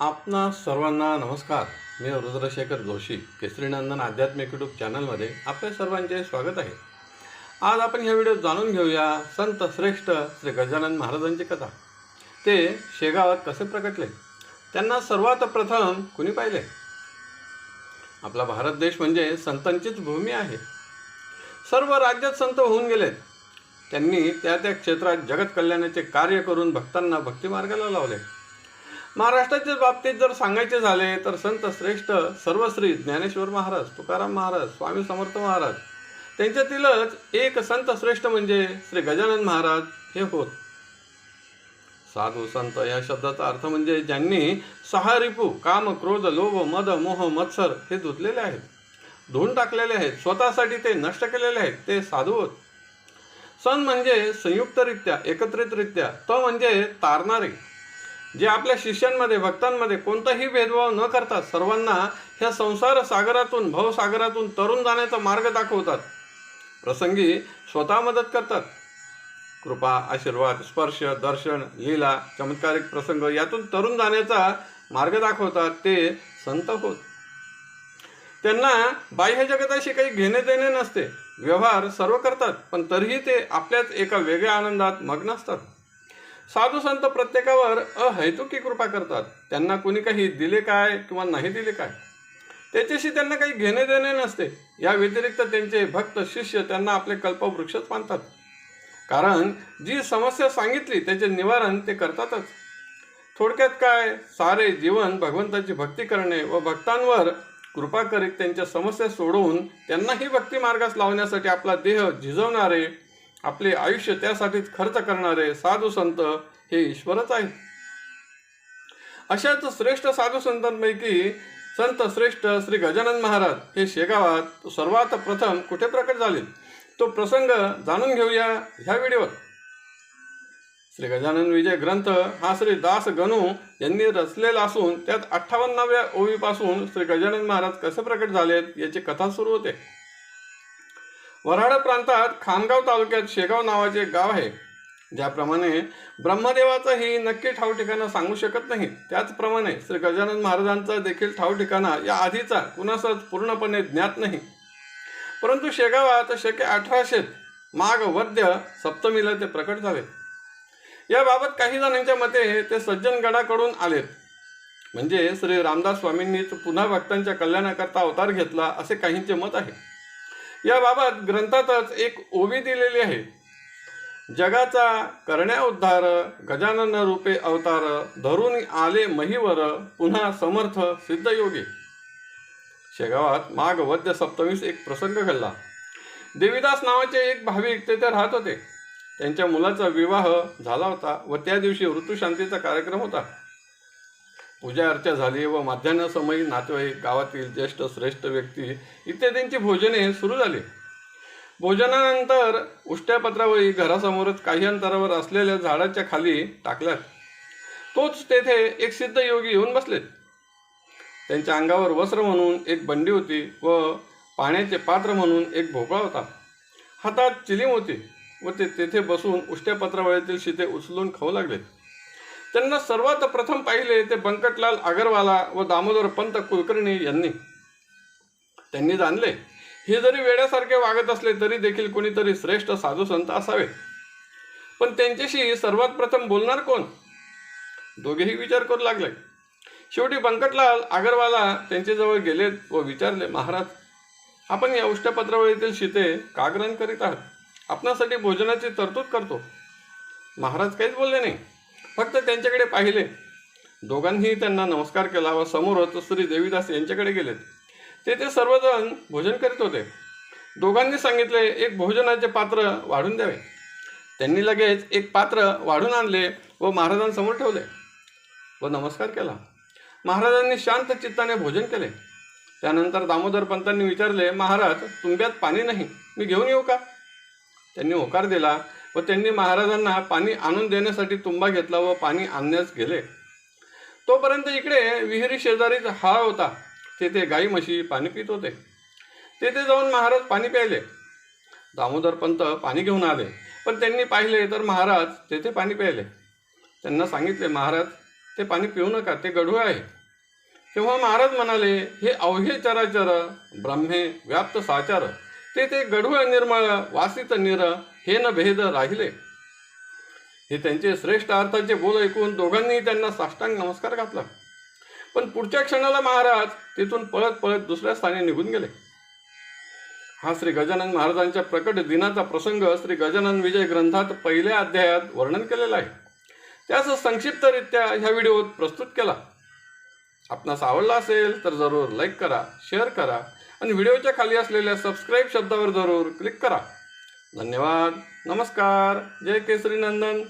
आपणा सर्वांना नमस्कार. मी रुद्रशेखर जोशी केसरीनंदन आध्यात्मिक यूट्यूब चॅनलमध्ये आपल्या सर्वांचे स्वागत आहे. आज आपण ह्या व्हिडिओत जाणून घेऊया संत श्रेष्ठ श्री गजानन महाराजांची कथा. ते शेगावात कसे प्रकटले? त्यांना सर्वात प्रथम कुणी पाहिले? आपला भारत देश म्हणजे संतांचीच भूमी आहे. सर्व राज्यात संत होऊन गेलेत. त्यांनी त्या त्या क्षेत्रात जगत कल्याणाचे कार्य करून भक्तांना भक्तिमार्गाला लावले. महाराष्ट्राच्या बाबतीत जर सांगायचे झाले तर संत श्रेष्ठ सर्वश्री ज्ञानेश्वर महाराज तुकाराम महाराज स्वामी समर्थ महाराज त्यांच्यातीलच एक संत श्रेष्ठ म्हणजे श्री गजानन महाराज हे होत. साधू संत या शब्दाचा अर्थ म्हणजे ज्यांनी सहा रिपू काम क्रोध लोभ मद मोह मत्सर हे धुतलेले आहेत. धुवून टाकलेले आहेत. स्वतःसाठी ते नष्ट केलेले आहेत. ते साधू होत. सण म्हणजे संयुक्तरित्या एकत्रितरित्या तो म्हणजे तारणारे. जे आपल्या शिष्यांमध्ये भक्तांमध्ये कोणताही भेदभाव न करता सर्वांना ह्या संसार सागरातून भवसागरातून तरुण जाण्याचा मार्ग दाखवतात. प्रसंगी स्वतः मदत करतात. कृपा आशीर्वाद स्पर्श दर्शन लीला चमत्कारिक प्रसंग यातून तरुण जाण्याचा मार्ग दाखवतात ते संत होत. त्यांना बाह्य जगताशी काही घेणे देणे नसते. व्यवहार सर्व करतात पण तरीही ते आपल्याच एका वेगळ्या आनंदात मग्न असतात. साधू संत प्रत्येकावर अहैतुकी कृपा करतात. त्यांना कोणी काही दिले काय किंवा नाही दिले काय? त्याच्याशी त्यांना काही घेणे देणे नसते. या व्यतिरिक्त त्यांचे भक्त शिष्य त्यांना आपले कल्पवृक्षच मानतात कारण जी समस्या सांगितली त्याचे निवारण ते करतातच. थोडक्यात काय? सारे जीवन भगवंताची भक्ती करणे व भक्तांवर कृपा करीत त्यांच्या समस्या सोडवून त्यांनाही भक्ती मार्गास लावण्यासाठी आपला देह झिजवणारे आपले आयुष्य त्यासाठीच खर्च करणारे साधू संत हे ईश्वरच आहेत. अशाच श्रेष्ठ साधू संतांपैकी संत श्रेष्ठ श्री गजानन महाराज हे शेगावात सर्वात प्रथम कुठे प्रकट झाले? तो प्रसंग जाणून घेऊया ह्या व्हिडिओवर. श्री गजानन विजय ग्रंथ हा श्री दास गणू यांनी रचलेला असून त्यात अठ्ठावन्नाव्या ओवीपासून श्री गजानन महाराज कसे प्रकट झालेत याची कथा सुरू होते. वऱ्हाड प्रांतात खामगाव तालुक्यात शेगाव नावाचे एक गाव आहे. ज्याप्रमाणे ब्रह्मदेवाचंही नक्की ठाव ठिकाणं सांगू शकत नाही. त्याचप्रमाणे श्री गजानन महाराजांचा देखील ठाव ठिकाणा या आधीचा कुणासच पूर्णपणे ज्ञात नाही. परंतु शेगावात शके अठराशेत माघ वद्य सप्तमीला ते प्रकट झाले. याबाबत काही जणांच्या मते ते सज्जनगडाकडून आलेत. म्हणजे श्री रामदास स्वामींनीच पुन्हा भक्तांच्या कल्याणाकरता अवतार घेतला असे काहींचे मत आहे. याबाबत ग्रंथातच एक ओवी दिलेली आहे. जगाचा करण्या उद्धार गजानन रूपे अवतार धरून आले महिवर पुन्हा समर्थ सिद्धयोगी. शेगावात माघ वद्य सप्तमीस एक प्रसंग घडला. देवीदास नावाचे एक भाविक तेथे राहत होते. त्यांच्या मुलाचा विवाह झाला होता व त्या दिवशी ऋतुशांतीचा कार्यक्रम होता. पूजा अर्चा झाली व माध्यान्हसमयी नातेवाईक गावातील ज्येष्ठ श्रेष्ठ व्यक्ती इत्यादींची भोजने सुरू झाली. भोजनानंतर उष्ट्यापत्रावरी घरासमोरच काही अंतरावर असलेल्या झाडाच्या खाली टाकल्यात. तोच तेथे एक सिद्ध योगी येऊन बसलेत. त्यांच्या अंगावर वस्त्र म्हणून एक बंडी होती व पाण्याचे पात्र म्हणून एक भोपळा होता. हातात चिलीम होती व ते तेथे बसून उष्ट्या पत्रावळीतील शिते उचलून खाऊ लागले त्यांना सर्वात प्रथम पाहिले ते बंकटलाल अगरवाला व दामोदर पंत कुलकर्णी यांनी. त्यांनी जाणले हे जरी वेड्यासारखे वागत असले तरी देखील कोणीतरी श्रेष्ठ साधू संत असावे. पण त्यांच्याशी सर्वात प्रथम बोलणार कोण? दोघेही विचार करू लागले. शेवटी बंकटलाल अगरवाला त्यांच्याजवळ गेले व विचारले महाराज आपण या उष्टपत्रावळीतील शिते काग्रहण करीत आहात? आपणासाठी भोजनाची तरतूद करतो. महाराज काहीच बोलले नाही. फक्त त्यांच्याकडे पाहिले. दोघांनीही त्यांना नमस्कार केला व समोरच श्री देवीदास यांच्याकडे गेलेत. तेथे सर्वजण भोजन करीत होते. दोघांनी सांगितले एक भोजनाचे पात्र वाढून द्यावे. त्यांनी लगेच एक पात्र वाढून आणले व महाराजांसमोर ठेवले व नमस्कार केला. महाराजांनी शांत चित्ताने भोजन केले. त्यानंतर दामोदर पंतांनी विचारले महाराज तुंब्यात पाणी नाही मी घेऊन येऊ का? त्यांनी होकार दिला व त्यांनी महाराजांना पाणी आणून देण्यासाठी तुंबा घेतला व पाणी आणण्यास गेले. तोपर्यंत इकडे विहिरी शेजारीच हा होता. तेथे गाई म्हशी पाणी पित होते. तेथे जाऊन महाराज पाणी प्यायले. दामोदर पंत पाणी घेऊन आले. पण त्यांनी पाहिले तर महाराज तेथे पाणी प्यायले. त्यांना सांगितले महाराज ते पाणी पिऊ नका ते गढूळ आहे. तेव्हा महाराज म्हणाले हे अवघे चराचर ब्रह्मे व्याप्त साचार. ते ते गढूळ निर्मळ वासित निर हे न भेद राहिले. हे त्यांचे श्रेष्ठ अर्थाचे बोल ऐकून दोघांनीही त्यांना साष्टांग नमस्कार घातला. पण पुढच्या क्षणाला महाराज तिथून पळत पळत दुसऱ्या स्थानी निघून गेले. हा श्री गजानन महाराजांच्या प्रकट दिनाचा प्रसंग श्री गजानन विजय ग्रंथात पहिल्या अध्यायात वर्णन केलेला आहे. त्यास संक्षिप्तरित्या ह्या व्हिडिओत प्रस्तुत केला. आपणास आवडला असेल तर जरूर लाईक करा शेअर करा आणि व्हिडिओच्या खाली असलेल्या सबस्क्राईब शब्दावर जरूर क्लिक करा. धन्यवाद. नमस्कार. जय केसरी नंदन.